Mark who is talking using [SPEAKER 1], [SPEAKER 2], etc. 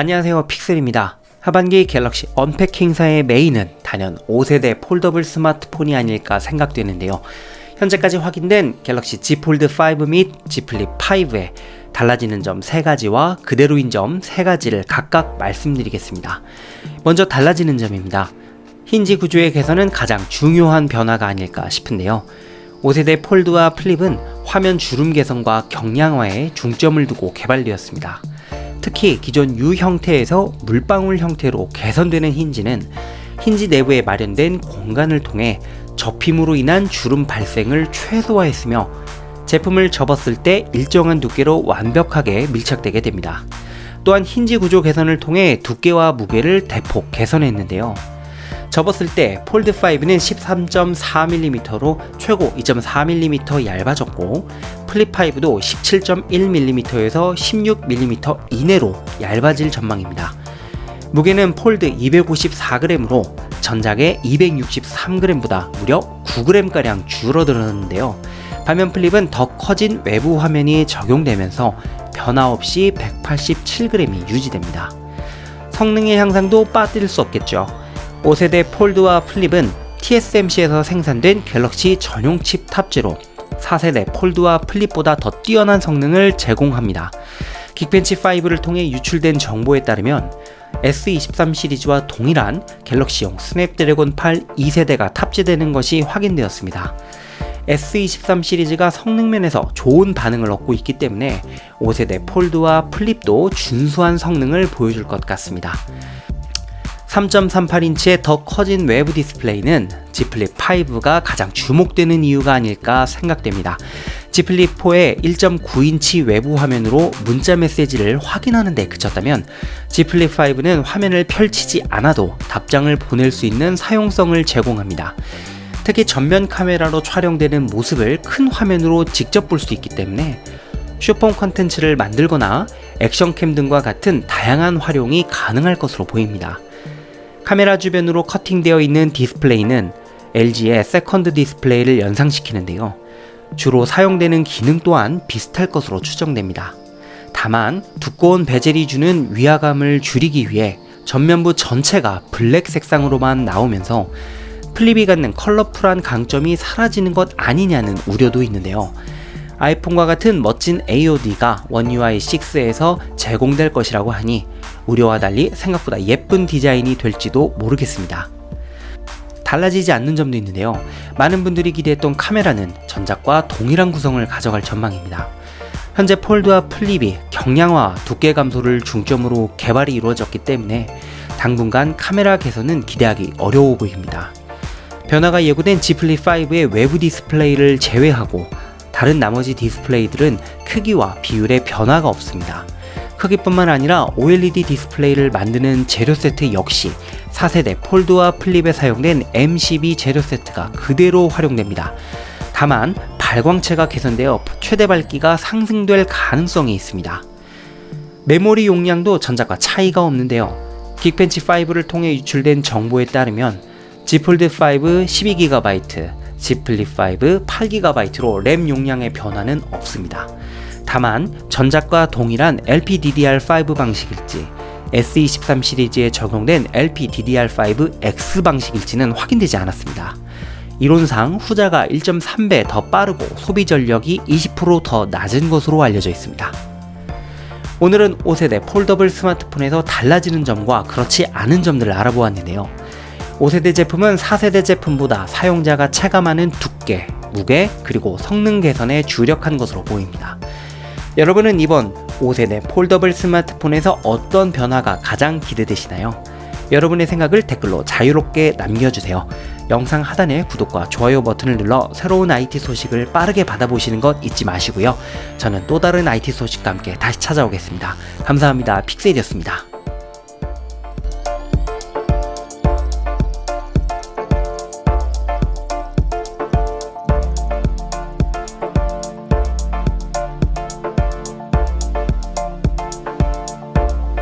[SPEAKER 1] 안녕하세요 픽셀입니다. 하반기 갤럭시 언팩 행사의 메인은 단연 5세대 폴더블 스마트폰이 아닐까 생각되는데요. 현재까지 확인된 갤럭시 Z 폴드 5 및 Z 플립 5의 달라지는 점 3가지와 그대로인 점 3가지를 각각 말씀드리겠습니다. 먼저 달라지는 점입니다. 힌지 구조의 개선은 가장 중요한 변화가 아닐까 싶은데요. 5세대 폴드와 플립은 화면 주름 개선과 경량화에 중점을 두고 개발되었습니다. 특히 기존 U 형태에서 물방울 형태로 개선되는 힌지는 힌지 내부에 마련된 공간을 통해 접힘으로 인한 주름 발생을 최소화했으며 제품을 접었을 때 일정한 두께로 완벽하게 밀착되게 됩니다. 또한 힌지 구조 개선을 통해 두께와 무게를 대폭 개선했는데요. 접었을 때 폴드 5는 13.4mm로 최고 2.4mm 얇아졌고 플립 5도 17.1mm에서 16mm 이내로 얇아질 전망입니다. 무게는 폴드 254g으로 전작의 263g보다 무려 9g가량 줄어들었는데요. 반면 플립은 더 커진 외부 화면이 적용되면서 변화 없이 187g이 유지됩니다. 성능의 향상도 빠뜨릴 수 없겠죠. 5세대 폴드와 플립은 TSMC에서 생산된 갤럭시 전용 칩 탑재로 4세대 폴드와 플립보다 더 뛰어난 성능을 제공합니다. 긱벤치 5를 통해 유출된 정보에 따르면 S23 시리즈와 동일한 갤럭시용 스냅드래곤 8 2세대가 탑재되는 것이 확인되었습니다. S23 시리즈가 성능면에서 좋은 반응을 얻고 있기 때문에 5세대 폴드와 플립도 준수한 성능을 보여줄 것 같습니다. 3.38인치의 더 커진 외부 디스플레이는 Z 플립 5가 가장 주목되는 이유가 아닐까 생각됩니다. Z 플립 4의 1.9인치 외부 화면으로 문자 메시지를 확인하는 데 그쳤다면 Z 플립 5는 화면을 펼치지 않아도 답장을 보낼 수 있는 사용성을 제공합니다. 특히 전면 카메라로 촬영되는 모습을 큰 화면으로 직접 볼 수 있기 때문에 슈퍼 콘텐츠를 만들거나 액션캠 등과 같은 다양한 활용이 가능할 것으로 보입니다. 카메라 주변으로 커팅되어 있는 디스플레이는 LG의 세컨드 디스플레이를 연상시키는데요. 주로 사용되는 기능 또한 비슷할 것으로 추정됩니다. 다만 두꺼운 베젤이 주는 위화감을 줄이기 위해 전면부 전체가 블랙 색상으로만 나오면서 플립이 갖는 컬러풀한 강점이 사라지는 것 아니냐는 우려도 있는데요. 아이폰과 같은 멋진 AOD가 One UI 6에서 제공될 것이라고 하니 우려와 달리 생각보다 예쁜 디자인이 될지도 모르겠습니다. 달라지지 않는 점도 있는데요. 많은 분들이 기대했던 카메라는 전작과 동일한 구성을 가져갈 전망입니다. 현재 폴드와 플립이 경량화, 두께 감소를 중점으로 개발이 이루어졌기 때문에 당분간 카메라 개선은 기대하기 어려워 보입니다. 변화가 예고된 Z 플립 5의 외부 디스플레이를 제외하고 다른 나머지 디스플레이들은 크기와 비율의 변화가 없습니다. 크기뿐만 아니라 OLED 디스플레이를 만드는 재료 세트 역시 4세대 폴드와 플립에 사용된 MCB 재료 세트가 그대로 활용됩니다. 다만 발광체가 개선되어 최대 밝기가 상승될 가능성이 있습니다. 메모리 용량도 전작과 차이가 없는데요. 긱벤치 5를 통해 유출된 정보에 따르면 Z 폴드 5 12GB, Z 플립 5 8GB로 램 용량의 변화는 없습니다. 다만 전작과 동일한 LPDDR5 방식일지 S23 시리즈에 적용된 LPDDR5X 방식일지는 확인되지 않았습니다. 이론상 후자가 1.3배 더 빠르고 소비 전력이 20%더 낮은 것으로 알려져 있습니다. 오늘은 5세대 폴더블 스마트폰에서 달라지는 점과 그렇지 않은 점들을 알아보았는데요. 5세대 제품은 4세대 제품보다 사용자가 체감하는 두께, 무게, 그리고 성능 개선에 주력한 것으로 보입니다. 여러분은 이번 5세대 폴더블 스마트폰에서 어떤 변화가 가장 기대되시나요? 여러분의 생각을 댓글로 자유롭게 남겨주세요. 영상 하단에 구독과 좋아요 버튼을 눌러 새로운 IT 소식을 빠르게 받아보시는 것 잊지 마시고요. 저는 또 다른 IT 소식과 함께 다시 찾아오겠습니다. 감사합니다. 픽셀이었습니다.